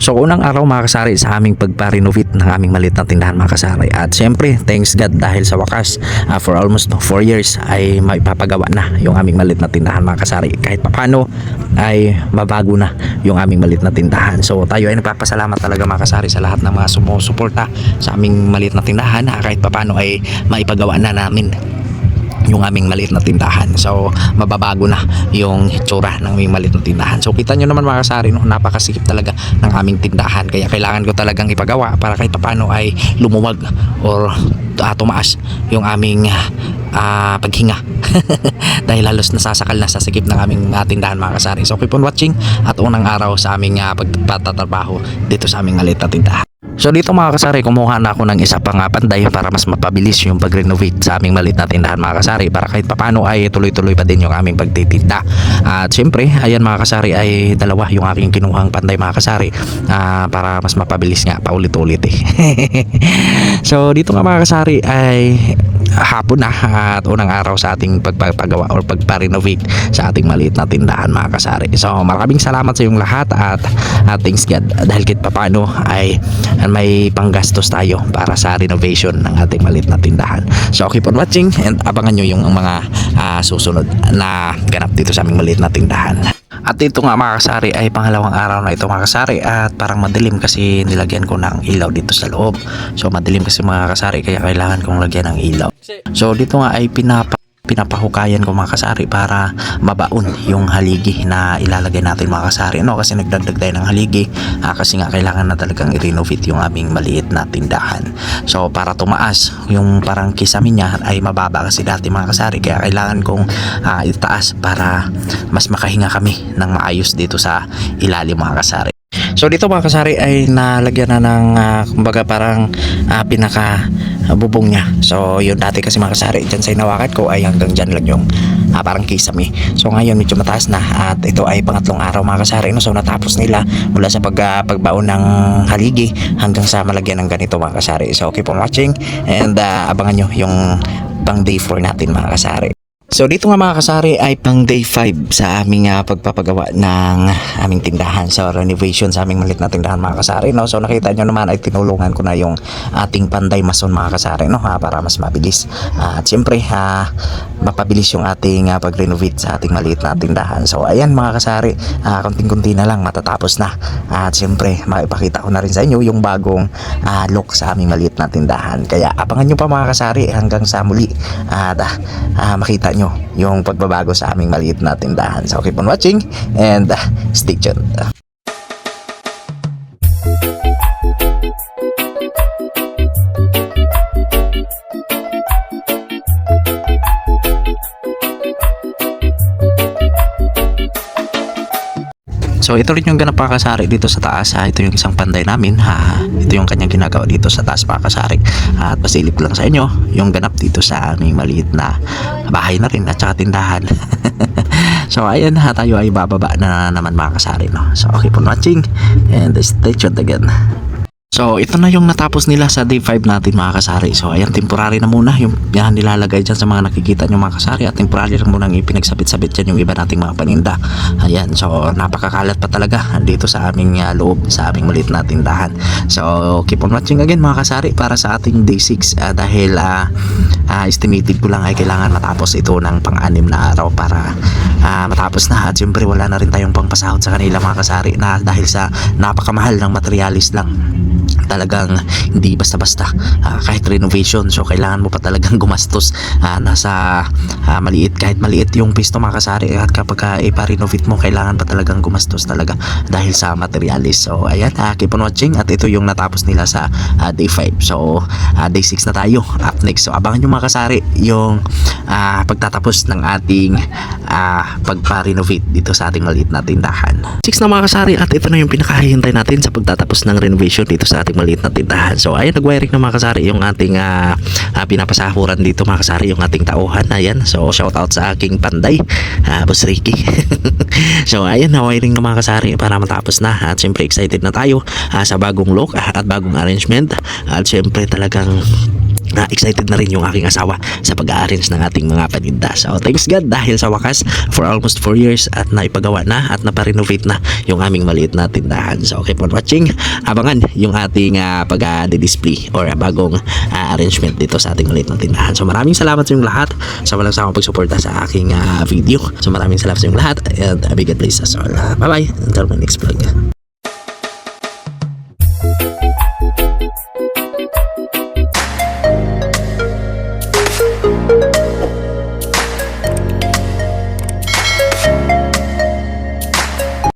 So unang araw mga kasari sa aming pagpa-renovate ng aming maliit na tindahan mga kasari. At syempre, thanks God dahil sa wakas ah, for almost 4 years ay maipapagawa na yung aming maliit na tindahan mga kasari. Kahit papano ay mabago na yung aming maliit na tindahan. So tayo ay nagpapasalamat talaga mga kasari sa lahat ng mga sumusuporta sa aming maliit na tindahan. Ah, Kahit papano ay maipagawa na namin yung aming maliit na tindahan. So, mababago na yung hitsura ng aming maliit na tindahan. So, kita nyo naman mga kasari, no? napakasikip talaga ng aming tindahan. Kaya kailangan ko talagang ipagawa para kahit paano ay lumuwag or ah, tumaas yung aming ah, paghinga. Dahil halos nasasakal na sa sikip ng aming ah, tindahan mga kasari. So, keep on watching at unang araw sa aming ah, pagpatatrabaho dito sa aming maliit na tindahan. So dito mga kasari, kumuha na ako ng isa pang panday para mas mapabilis yung pag-renovate sa aming maliit na tindahan mga kasari para kahit papano ay tuloy-tuloy pa din yung aming pagtitinda. At syempre, ayan mga kasari ay dalawa yung aking kinuhang panday mga kasari ah, para mas mapabilis nga paulit-ulit eh. so dito nga mga kasari ay hapon na at unang araw sa ating pagpapagawa or pagpa-renovate sa ating maliit na tindahan mga kasari. So maraming salamat sa iyong lahat at, at thanks God dahil kahit papano ay may panggastos tayo para sa renovation ng ating maliit na tindahan. So keep on watching and abangan nyo yung mga ah, susunod na ganap dito sa aming maliit na tindahan. At dito nga mga kasari ay pangalawang araw na ito mga kasari at parang madilim kasi nilagyan ko ng ilaw dito sa loob. So madilim kasi mga kasari kaya kailangan kong lagyan ng ilaw. So dito nga ay pinapa pinapahukayan ko mga kasari para mabaon yung haligi na ilalagay natin mga kasari. No kasi nagdagdag tayo ng haligi. Ah, kasi nga kailangan na talagang i-renovate yung aming maliit na tindahan. So para tumaas yung parang kisame niya ay mababa kasi dati mga kasari. Kaya kailangan kong ah, itaas para mas makahinga kami ng maayos dito sa ilalim mga kasari. So dito mga kasari ay nalagyan na ng ah, kumbaga parang ah, pinaka bubong niya. So yun dati kasi mga kasari dyan sa inawakat ko ay hanggang dyan lang yung ah, parang kisame. So ngayon medyo mataas na at ito ay pangatlong araw mga kasari. No? So natapos nila mula sa pag, ah, pagbaon ng haligi hanggang sa malagyan ng ganito mga kasari. So keep on watching and ah, abangan nyo yung pang day 4 natin mga kasari. So dito nga mga kasari ay pang day 5 sa aming ah, pagpapagawa ng aming tindahan. So renovation sa aming malit na tindahan mga kasari. No? So nakita nyo naman ay tinulungan ko na yung ating panday mason mga kasari no? ha, para mas mabilis. Ah, at siyempre ha, mapabilis yung ating ah, pag-renovate sa ating maliit na tindahan. So ayan mga kasari, ah, konting-kunti na lang matatapos na. At siyempre maipakita ko na rin sa inyo yung bagong ah, look sa aming maliit na tindahan. Kaya abangan nyo pa mga kasari hanggang sa muli at ah, ah, makita nyo yung pagbabago sa aming maliit na tindahan. So keep on watching and ah, stay tuned. So ito rin yung ganap pakasari dito sa taas ha. Ito yung isang panday namin ha. Ito yung kanyang ginagawa dito sa taas pakasari. At pasilip lang sa inyo yung ganap dito sa aming maliit na bahay na rin at saka tindahan. so ayan ha tayo ay bababa na naman mga kasari no. So keep on watching and stay tuned again. So, ito na yung natapos nila sa day 5 natin mga kasari. So, ayan, temporary na muna yung yan nilalagay dyan sa mga nakikita nyo mga kasari at temporary lang muna yung ipinagsabit-sabit dyan yung iba nating mga paninda. Ayan, so napakakalat pa talaga dito sa aming uh, loob, sa aming maliit na tindahan. So, keep on watching again mga kasari para sa ating day 6 uh, dahil uh, uh, estimated ko lang ay kailangan matapos ito ng pang-anim na araw para uh, matapos na at syempre wala na rin tayong pangpasahod sa kanila mga kasari na dahil sa napakamahal ng materialis lang talagang hindi basta-basta Ah, kahit renovation. So kailangan mo pa talagang gumastos Ah, nasa ah, maliit kahit maliit yung pisto mga kasari. At kapag uh, ipa-renovate mo kailangan pa talagang gumastos talaga dahil sa materialis. So ayan ah, keep on watching. At ito yung natapos nila sa ah, day 5 so ah, day 6 na tayo up next. So abangan nyo mga kasari yung ah, pagtatapos ng ating ah, pagpa-renovate dito sa ating maliit na tindahan. 6 na mga kasari at ito na yung pinakahihintay natin sa pagtatapos ng renovation dito sa ating maliit na tindahan. So ayan nag-wiring na mga kasari yung ating ah, ah, pinapasahuran dito mga kasari yung ating tauhan. Ayan. So shout out sa aking panday, ah, Boss Ricky. so ayan na wiring na mga kasari para matapos na at syempre excited na tayo ah, sa bagong look at bagong arrangement at syempre talagang na excited na rin yung aking asawa sa pag-arrange ng ating mga paninda. So thanks God dahil sa wakas for almost 4 years at naipagawa na at naparenovate na yung aming maliit na tindahan. So keep on watching. Abangan yung ating ah, pag-display or ah, bagong ah, arrangement dito sa ating maliit na tindahan. So maraming salamat sa inyong lahat sa walang sawang pagsuporta sa aking ah, video. So maraming salamat sa inyong lahat and uh, big God bless us all. Bye bye until my next vlog.